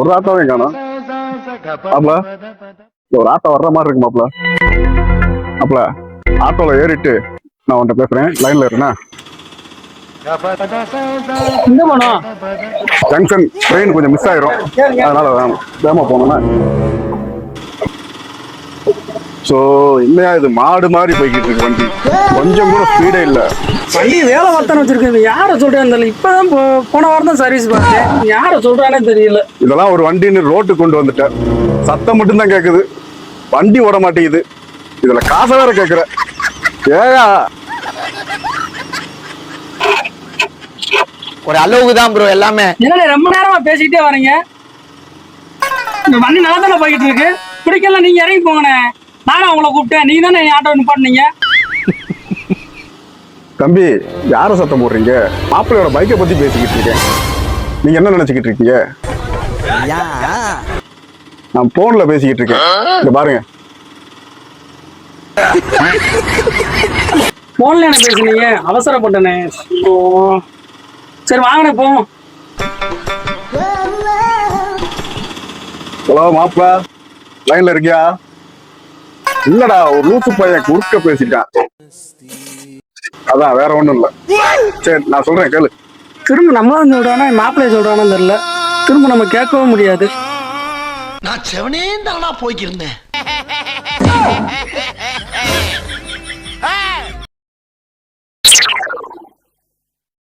ஒரு ஆட்டோவையும் காணும். மாப்ள ஒரு ஆட்டோ வர்ற மாதிரி இருக்கு மாப்ள மாப்ள ஆட்டோல ஏறிட்டு நான் உன்கிட்ட பேசுறேன். லைன்ல இருண்ணா. ஜங்ஷன் ட்ரெயின் கொஞ்சம் மிஸ் ஆயிரும். அதனால வேணும். வேகமா போகணும்னா. ஸோ இல்லையா இது மாடு மாதிரி போய்கிட்டு இருக்கு வண்டி. கொஞ்சம் கூட ஸ்பீடே இல்லை. வண்டி வேலை பார்த்தானு வச்சிருக்கேன். யாரை சொல்றேன்னு தெரியல. இப்பதான் போ- போன வாரம் தான் சர்வீஸ் பார்த்தேன். யாரை சொல்றானே தெரியல. இதெல்லாம் ஒரு வண்டின்னு ரோட்டு கொண்டு வந்துட்டேன். சத்தம் மட்டும்தான் கேக்குது. வண்டி ஓட மாட்டேங்குது. இதுல காசை வேற கேக்குற ஏயா. ஒரு அளவுக்கு தான் ப்ரோ எல்லாமே. என்னடா ரொம்ப நேரமா பேசிக்கிட்டே வரீங்க? இந்த வண்டி நல்லா தானே போய்கிட்டு இருக்கு. பிடிக்கல நீங்க இறங்கி போங்கண்ணே. நானும் உங்களை கூப்பிட்டேன். நீங்க தானே என் ஆட்டோ நிப்பாட்டினீங்க? தம்பி யார சத்தம் போடுறீங்க? மாப்பிள்ளையோட பைக்கை பத்தி பேசிக்கிட்டு இருக்கேன். நீங்க என்ன நினைச்சுக்கிட்டு இருக்கீங்க? நான் போன்ல பேசிக்கிட்டு இருக்கேன். இங்க பாருங்க. போன்ல என்ன பேசுனீங்க? அவசரப்பட்டனே. ஓ. சரி வாங்கண்ணே போவோம் ஹலோ மாப்பிள்ள. லைன்ல இருக்கியா? இல்லடா ஒரு லூசு பையன் குறுக்க பேசிட்டான். அதான் வேற ஒண்ணும் இல்ல. சரி நான் சொல்றேன் கேளு. திரும்ப நம்மளும் சொல்றானா மாப்பிள்ளைய சொல்றானு தெரியல. திரும்ப நம்ம கேட்கவும் முடியாது. நான் செவனே தானா போய்க்கிருந்தேன்.